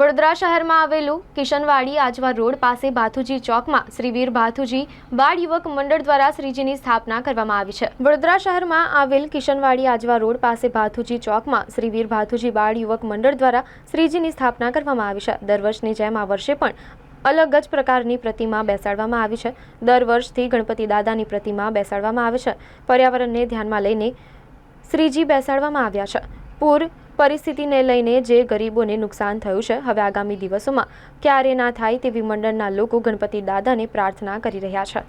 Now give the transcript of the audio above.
વડોદરા શહેરમાં આવેલું કિશનવાડી આજવા રોડ પાસે ભાથુજી ચોકમાં શ્રી વીર બાથુજી બાળ યુવક મંડળ દ્વારા શ્રીજીની સ્થાપના કરવામાં આવી છે. વડોદરા શહેરમાં આવેલ કિશનવાડી આજવા રોડ પાસે ભાથુજી ચોકમાં શ્રી વીર બાથુજી બાળ યુવક મંડળ દ્વારા શ્રીજીની સ્થાપના કરવામાં આવી છે. દર વર્ષની જેમ આ વર્ષે પણ અલગ જ પ્રકારની પ્રતિમા બેસાડવામાં આવી છે. દર વર્ષથી ગણપતિ દાદાની પ્રતિમા બેસાડવામાં આવે છે. પર્યાવરણને ધ્યાનમાં લઈને શ્રીજી બેસાડવામાં આવ્યા છે. પૂર પરિસ્થિતિને લઈને જે ગરીબોને નુકસાન થયું છે, હવે આગામી દિવસોમાં ક્યારે ના થાય તેવી મંડળના લોકો ગણપતિ દાદાને પ્રાર્થના કરી રહ્યા છે.